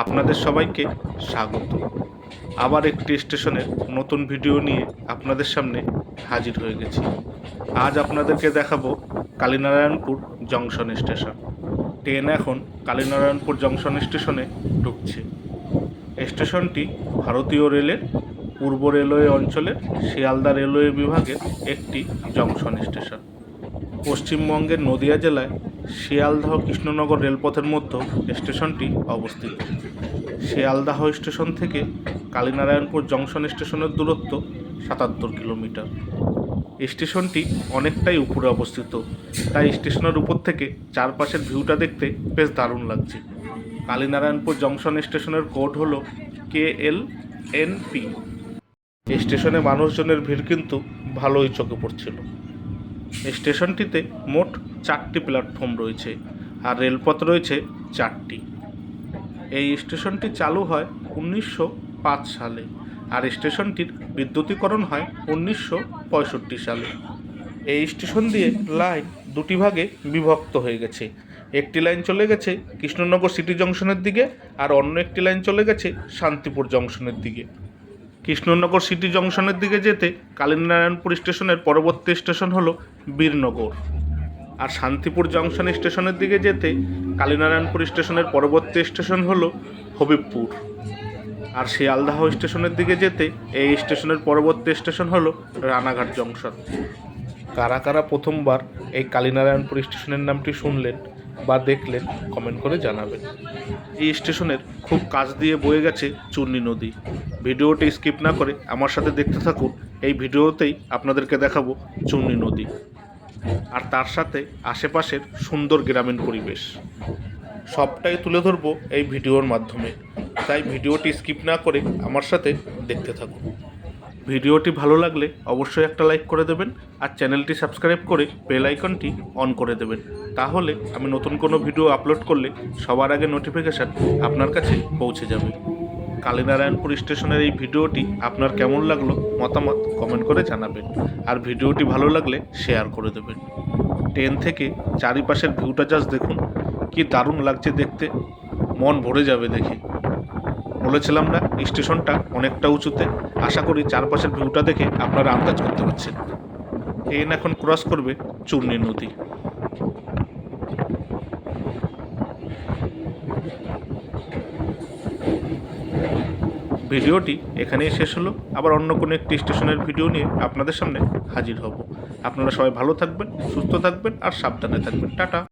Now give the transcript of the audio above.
আপনাদের সবাইকে স্বাগত। আবার একটি স্টেশনের নতুন ভিডিও নিয়ে আপনাদের সামনে হাজির হয়ে গেছি। আজ আপনাদেরকে দেখাবো কালীনারায়ণপুর জংশন স্টেশন। ট্রেন এখন কালীনারায়ণপুর জংশন স্টেশনে ঢুকছে। স্টেশনটি ভারতীয় রেলের পূর্ব রেলওয়ে অঞ্চলের শিয়ালদা রেলওয়ে বিভাগের একটি জংশন স্টেশন। পশ্চিমবঙ্গের নদিয়া জেলায় শিয়ালদহ কৃষ্ণনগর রেলপথের মধ্যে স্টেশনটি অবস্থিত। শিয়ালদাহ স্টেশন থেকে কালীনারায়ণপুর জংশন স্টেশনের দূরত্ব সাতাত্তর কিলোমিটার। স্টেশনটি অনেকটাই উপরে অবস্থিত। তাই স্টেশনের উপর থেকে চারপাশের ভিউটা দেখতে বেশ দারুণ লাগছে। কালীনারায়ণপুর জংশন স্টেশনের কোড হলো কে এল এন পি। স্টেশনে মানুষজনের ভিড় কিন্তু ভালোই চোখে পড়ছিল। স্টেশনটিতে মোট চারটি প্ল্যাটফর্ম রয়েছে আর রেলপথ রয়েছে চারটি। এই স্টেশনটি চালু হয় উনিশশো পাঁচ সালে আর স্টেশনটির বিদ্যুতীকরণ হয় উনিশশো পঁয়ষট্টি সালে। এই স্টেশন দিয়ে লাইন দুটি ভাগে বিভক্ত হয়ে গেছে। একটি লাইন চলে গেছে কৃষ্ণনগর সিটি জংশনের দিকে আর অন্য একটি লাইন চলে গেছে শান্তিপুর জংশনের দিকে। কৃষ্ণনগর সিটি জংশনের দিকে যেতে কালীনারায়ণপুর স্টেশনের পরবর্তী স্টেশন হলো বীরনগর। আর শান্তিপুর জংশন স্টেশনের দিকে যেতে কালীনারায়ণপুর স্টেশনের পরবর্তী স্টেশন হলো হবিবপুর। আর শিয়ালদাহ স্টেশনের দিকে যেতে এই স্টেশনের পরবর্তী স্টেশন হলো রানাঘাট জংশন। কারা কারা প্রথমবার এই কালীনারায়ণপুর স্টেশনের নামটি শুনলেন বা দেখলেন, কমেন্ট করে জানাবেন। এই স্টেশনের খুব কাছ দিয়ে বয়ে গেছে চূর্ণী নদী। ভিডিওটি স্কিপ না করে আমার সাথে দেখতে থাকুন। এই ভিডিওতেই আপনাদেরকে দেখাবো চূর্ণী নদী আর তার সাথে আশেপাশের সুন্দর গ্রামীণ পরিবেশ। সবটাই তুলে ধরবো এই ভিডিওর মাধ্যমে। তাই ভিডিওটি স্কিপ না করে আমার সাথে দেখতে থাকুন। ভিডিওটি ভালো লাগলে অবশ্যই একটা লাইক করে দেবেন আর চ্যানেলটি সাবস্ক্রাইব করে বেল আইকনটি অন করে দেবেন। তাহলে আমি নতুন কোনো ভিডিও আপলোড করলে সবার আগে নোটিফিকেশান আপনার কাছে পৌঁছে যাবে। কালীনারায়ণপুর স্টেশনের এই ভিডিওটি আপনার কেমন লাগল মতামত কমেন্ট করে জানাবেন। আর ভিডিওটি ভালো লাগলে শেয়ার করে দেবেন। ট্রেন থেকে চারিপাশের ভিউটা জাস্ট দেখুন। কি দারুণ লাগছে দেখতে। মন ভরে যাবে দেখে। বলেছিলাম না স্টেশনটা অনেকটা উঁচুতে। আশা করি চারপাশের ভিউটা দেখে আপনারা আন্দাজ করতে পারছেন। ট্রেন এখন ক্রস করবে চূর্ণী নদী। ভিডিওটি এখানেই শেষ হলো। আবার অন্য কোনো একটি স্টেশনের ভিডিও নিয়ে আপনাদের সামনে হাজির হব। আপনারা সবাই ভালো থাকবেন, সুস্থ থাকবেন আর সাবধানে থাকবেন। টাটা।